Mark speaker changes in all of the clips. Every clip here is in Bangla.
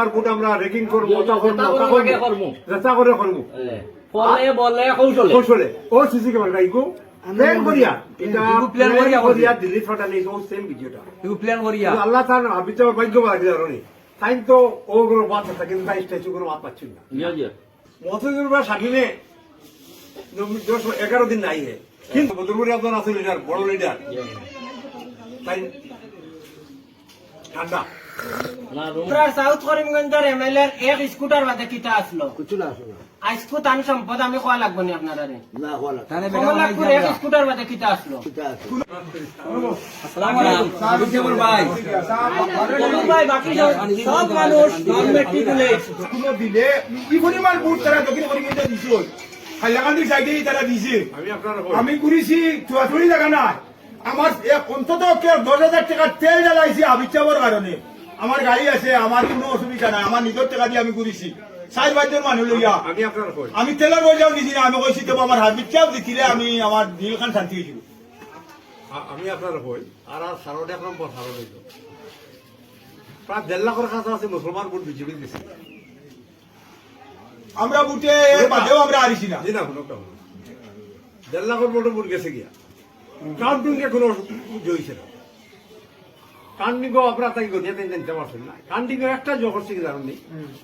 Speaker 1: এবার বুট আমরা রেকিং করব তখন
Speaker 2: চেষ্টা করে করব।
Speaker 1: চেষ্টা করে করব।
Speaker 2: ফলে বলে কৌশলে।
Speaker 1: কৌশলে। ও সিসি ক্যামেরা ইগো। প্ল্যান করিয়া। এটা প্ল্যান
Speaker 3: করিয়া
Speaker 1: করিয়া দিল্লি ফাটা ও সেম ভিডিওটা
Speaker 3: এগুলো প্ল্যান করিয়া।
Speaker 1: আল্লাহ তার আবিতে ভাগ্য বাকি ধরনি তাই তো ও কোনো বাদ থাকে কিন্তু তাই স্ট্যাচু কোনো বাদ পাচ্ছি না। মতজুর বা স্বাধীনে এগারো দিন নাই হে। কিন্তু বদরপুরি আপনার আছে লিডার বড় লিডার তাই ঠান্ডা।
Speaker 2: না
Speaker 4: সাউথ করিমগঞ্জের এমএলএ এক স্কুটার বাদে কিতা আসলো?
Speaker 5: কিছু না আসো
Speaker 4: আজকু তান সম্পদ আমি কোয়া লাগবো নি আপনারা
Speaker 5: না হওয়া
Speaker 3: তাহলে
Speaker 4: কমলাপুর এক স্কুটার বাদে কিতা আসলো?
Speaker 5: ঠিক আছে?
Speaker 3: আসসালামু আলাইকুম। আবিদুল ভাই।
Speaker 4: বলুন ভাই বাকি সব সব মানুষ নন মেট্রিকুলেট
Speaker 6: কোনো দিলে ই পরিমাণ ভোট তারা দক্ষিণ করিমগঞ্জে দিছে হাইলাকান্দির সাইডে তারা দিছে।
Speaker 1: আমি আপনার
Speaker 6: আমি ঘুরেছি চুয়াচুরি জায়গা নাই। আমার অন্তত কে দশ হাজার টাকা তেল জ্বালাইছি আবিচাবর কারণে আমার গাড়ি আছে আমার কোনো অসুবিধা নাই আমার নিজের টাকা দিয়ে আমি ঘুরেছি। সাইড বাদ্যের মানুষ লইয়া।
Speaker 1: আমি আপনার
Speaker 6: আমি তেলের বইটাও নিছি না আমি কইছি তো আমার হাত বিচাও দিছিলে আমি আমার দিল খান শান্তি হয়েছিল
Speaker 1: আমি আপনার কই? আর আর সারোটা এখন পর সারো হইল প্রায় দেড় লাখের কাছে আছে মুসলমান ভোট বিজেপি দিছে
Speaker 6: আমরা বুটে বাদেও আমরা হারিছি না।
Speaker 1: জি না কোনো কথা দেড় লাখের ভোটে ভোট গেছে গিয়া। কাউন্টিং কে কোনো জয়ছে না। কান্ডিং আপনার তাই গনিয়ে তাই জানতে পারছেন না। কান্ডিং একটা করছে কি জানেননি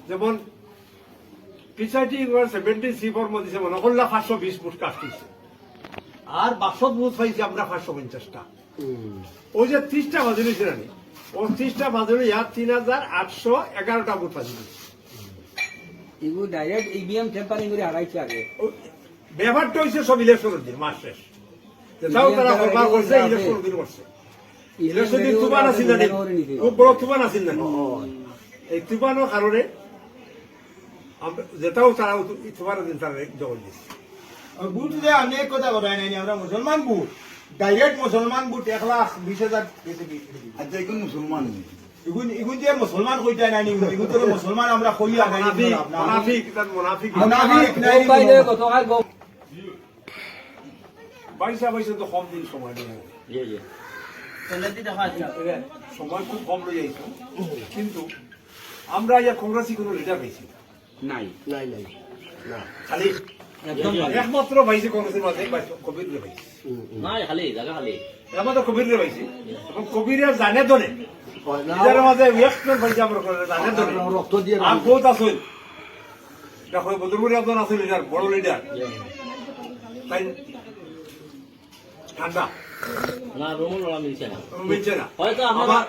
Speaker 1: যেমন পিছাইটি সেভেন্টি সি ফর মধ্যে যেমন অকল্লা পাঁচশো বিশ ফুট কাজ আর বাক্সত বুথ পাইছি আমরা পাঁচশো পঞ্চাশটা। ওই যে ত্রিশটা বাজে ছিল নি ও ত্রিশটা বাজে ইয়ার তিন হাজার আটশো এগারোটা বুথ পাইছি
Speaker 3: এগুলো ডাইরেক্ট ইভিএম টেম্পারিং করে হারাইছে আগে।
Speaker 1: ব্যাপারটা হয়েছে সব ইলেকশনের দিন মাস শেষ। যেটাও তারা করবার করছে ইলেকশন দিন করছে। ইলেকশন তুফান আছিল না খুব বড় তুফান আছিল না এই তুফানের কারণে যেটাও তারা এই দিন তারা জগৎ দিচ্ছে
Speaker 6: বুট যে আমি কথা কথা নাই আমরা মুসলমান বুট। ডাইরেক্ট মুসলমান বুট এক লাখ বিশ হাজার
Speaker 5: আচ্ছা এখন মুসলমান
Speaker 6: ইগুন ইগুন যে মুসলমান কইতা নাই ইগুন তো মুসলমান আমরা কইয়া নাই নি
Speaker 1: মোনাফিক
Speaker 6: আপনার
Speaker 1: মোনাফিক তার মোনাফিক।
Speaker 6: মুনাফিক নাই
Speaker 3: গতকাল
Speaker 1: বাইশা বাইশা তো কম দিন সময় নেই সময় খুব কম রয়ে যাইতো। কিন্তু আমরা ইয়া কংগ্রেসি কোনো লিডার পেয়েছি
Speaker 3: নাই।
Speaker 5: নাই নাই। না
Speaker 1: খালি। একমাত্র পাইছে কংগ্রেসের মাঝে কবির রে পাইছে
Speaker 2: নাই খালি জায়গা খালি।
Speaker 1: আমাদের কবির রে পাইছে এবং কবিরে জানে ধরে
Speaker 5: হয়
Speaker 1: নিজের মাঝে ওয়েস্টমেন্ট পাইছে আমরা জানে ধরে
Speaker 5: রক্ত দিয়ে
Speaker 1: আর বহুত আছে। দেখো বদরপুরি একজন আছে লিডার বড় লিডার। তাই ঠান্ডা।
Speaker 2: না রুমুল ওরা মিলছে না।
Speaker 1: মিলছে না।
Speaker 2: হয়তো
Speaker 1: আমার
Speaker 2: আমার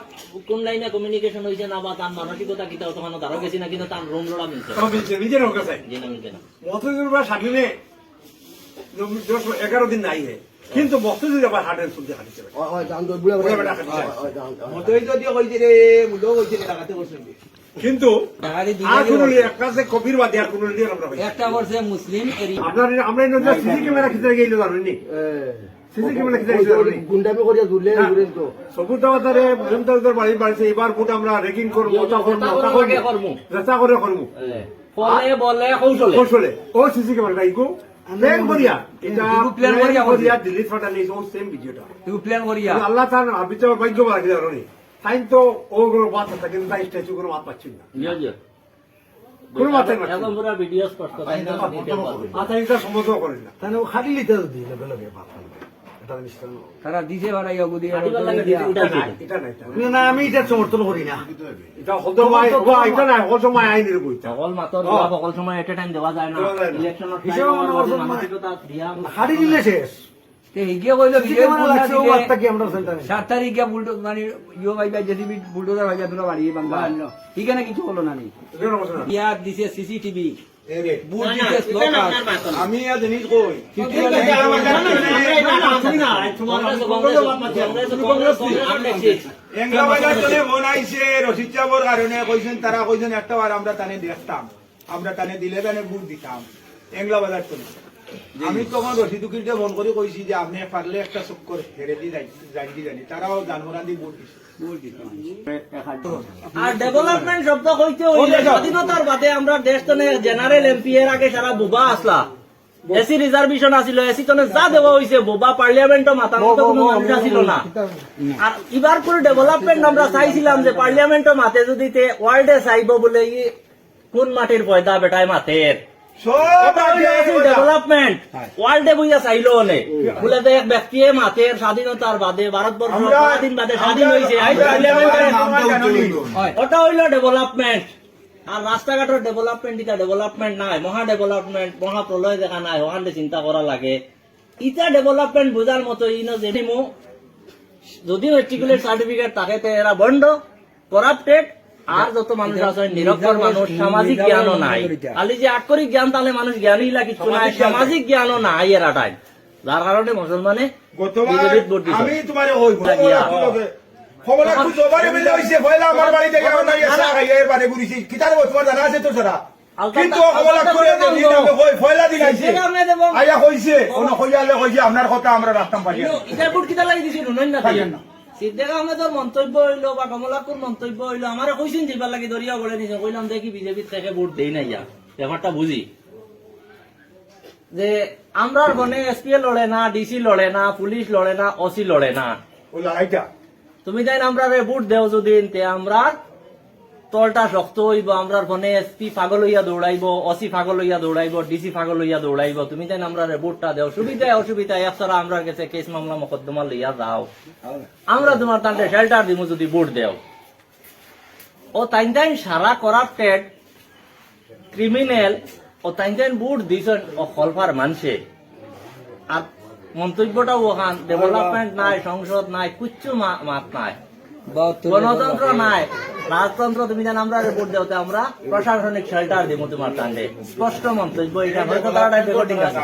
Speaker 2: কোন লাইনে কমিউনিকেশন হয়েছে না বা তার মানসিকতা কিতা তখন ধারা গেছি না কিন্তু তার রুম লড়া মিলছে।
Speaker 1: আমার মিলছে নিজের হোক আছে
Speaker 2: যে না মিলছে না।
Speaker 1: মতজুর বা দশ এগারো দিন নাই হে। কিন্তু মতজুর আবার হাটের শুনতে হাঁটিছে
Speaker 5: হয় তো বুড়া
Speaker 1: বুড়া
Speaker 5: বেটা
Speaker 1: বেটা
Speaker 5: জান জান।
Speaker 6: মতই যদি কইছে রে মুদো কইছে রে লাগাতে
Speaker 1: কিন্তু আর কোন একটা যে কবির বাদে আর কোন আমরা
Speaker 3: একটা করছে মুসলিম
Speaker 1: আপনার আমরা ক্যামেরা
Speaker 5: গুন্ডামি করিয়া ঘুরলে তো
Speaker 1: সবুজ দাওয়াতারে মজুমদারদের বাড়ি বাড়িতে এবার বুট আমরা রেকিং করব তখন
Speaker 2: চেষ্টা করে করব।
Speaker 1: চেষ্টা করে করব
Speaker 2: ফলে বলে কৌশলে
Speaker 1: কৌশলে ও সিসি ক্যামেরা ইগো প্ল্যান করিয়া এটা প্ল্যান
Speaker 3: করিয়া
Speaker 1: করিয়া দিল্লি ফাটা নেই ও সেম ভিডিওটা
Speaker 3: এগুলো প্ল্যান করিয়া
Speaker 1: কিন্তু আল্লাহ তার আবিতে ভাগ্য তাই তো ও কোনো বাদ থাকে কিন্তু তাই স্ট্যাচু কোনো বাদ পাচ্ছি না কোনো মাথায় না
Speaker 2: এখন পুরো ভিডিও স্পষ্ট তাই না
Speaker 1: মাথায় এটা সমস্ত করেন না
Speaker 5: তাহলে খালি লিতে
Speaker 3: তারা দিছে।
Speaker 5: না আমি এটা সমর্থন করি না।
Speaker 2: না।
Speaker 1: না।
Speaker 5: না। ঠিক
Speaker 3: সাত তারিখে বুলডো মানে ইয়ো ভাইবা জেসিবি বুলডোজার ভাইবা তোরা বাড়ি বাংলা আনলো। এখানে কিছু হলো না নি?
Speaker 1: না
Speaker 3: ইয়া দিছে সিসিটিভি
Speaker 6: আমি জিনিস কই? মন রশিদ চাবর কারণে। কইছেন তারা কইছেন একটা বার আমরা তানে দেখতাম। আমরা তানে দিলে তানে বুট দিতাম। এংলা বাজার চলে। আমি তখন রশিদ উকিলকে ফোন করে কইছি যে আপনি পারলে একটা চক্কর হেরে দি জানি। জানি তারাও জানবরান দি বুট দিছে
Speaker 4: আর ডেভেলপমেন্ট শব্দ কইতে হইলে স্বাধীনতার বাদে আমরা দেশ তো জেনারেল এমপি এর আগে সারা বুবা আসলা
Speaker 2: এসি রিজার্ভেশন আছিল এসি তনে যা দেওয়া হয়েছে বোবা পার্লিয়ামেন্টও মাথা মতো কোনো মানুষ না। আর এবার করে ডেভেলপমেন্ট আমরা চাইছিলাম যে পার্লিয়ামেন্টও মাতে যদি তে ওয়ার্ল্ডে চাইব বলে কোন মাটির পয়দা বেটায় মাতের ডেভেলপমেন্ট ওয়ার্ল্ডে বইয়া চাইলো অনেক বলে তো এক ব্যক্তিয়ে মাতের স্বাধীনতার বাদে ভারতবর্ষ স্বাধীন বাদে স্বাধীন হয়েছে আই
Speaker 6: আমরা-
Speaker 2: পার্লিয়ামেন্টে
Speaker 3: হয়।
Speaker 2: ওটা হইল ডেভেলপমেন্ট আর রাস্তাঘাটের ডেভেলপমেন্ট এটা ডেভেলপমেন্ট নাই। মহা ডেভেলপমেন্ট মহা প্রলয় দেখা নাই। ওখানে চিন্তা করা লাগে। ইটা ডেভেলপমেন্ট বোঝার মতো ইনো যদিও মেট্রিকুলেট সার্টিফিকেট থাকে এরা বন্ধ করাপ্টেড আর যত মানুষ আছে নিরক্ষর মানুষ সামাজিক জ্ঞানও নাই। খালি যে আক্ষরিক জ্ঞান তাহলে মানুষ জ্ঞানই লাগে কিছু নাই। সামাজিক জ্ঞানও নাই এরা টাইম যার কারণে মুসলমানে
Speaker 6: গতবার
Speaker 2: বিজেপিত ভোট দিছে।
Speaker 6: আমি তোমারে ওই খবর একটু জবারে মিলে হইছে পয়লা আমার বাড়ি থেকে আমার নাই আসা এর বাড়ি ঘুরিছি। কিতার বই তোমার জানা আছে তো সারা কিন্তু খবর করে
Speaker 2: দেবো।
Speaker 6: দিন কই পয়লা দিন আইছে
Speaker 2: সেটা আমি দেবো।
Speaker 6: আইয়া কইছে কোন কইয়ালে কইছে আপনার কথা আমরা রাখতাম পারি
Speaker 2: বুট কিতা লাগি দিছিল নই না
Speaker 6: পাইয়েন না।
Speaker 2: সিদ্দিক আহমেদের মন্তব্য হইল বা কমলাকুর মন্তব্য হইল আমার কইছেন যাবার লাগি দরিয়া বলে নিছে কইলাম দেখি বিজেপি থেকে ভোট দেই না ইয়া ব্যাপারটা বুঝি যে আমরার বনে এসপিএ লড়ে না ডিসি লড়ে না পুলিশ লড়ে না ওসি লড়ে না। তুমি তাই আমরা ভোট দেও যদি তে আমরা তলটা শক্ত হইব আমরার ফোনে এসপি পাগল হইয়া দৌড়াইব অসি পাগল হইয়া দৌড়াইব ডিসি পাগল হইয়া দৌড়াইব। তুমি তাই আমরা ভোটটা দেও সুবিধায় অসুবিধায় একসারা আমরা কাছে কেস মামলা মকদ্দমা লইয়া যাও। আমরা তোমার তান্তে শেল্টার দিব যদি ভোট দেও। ও তাইন তাইন সারা করাপ্টেড ক্রিমিনাল ও তাইন তাইন ভোট দিছেন ও খলফার মানুষে। আর মন্তব্যটাও ওখান ডেভেলপমেন্ট নাই সংসদ নাই কুচ্ছু মাত নাই। গণতন্ত্র নাই। রাজতন্ত্র তুমি জান আমরা রিপোর্ট দেওতে আমরা প্রশাসনিক শেল্টার দিব তোমার টান্ডে স্পষ্ট মন্তব্য এটা হয়তো তারা রেকর্ডিং আছে।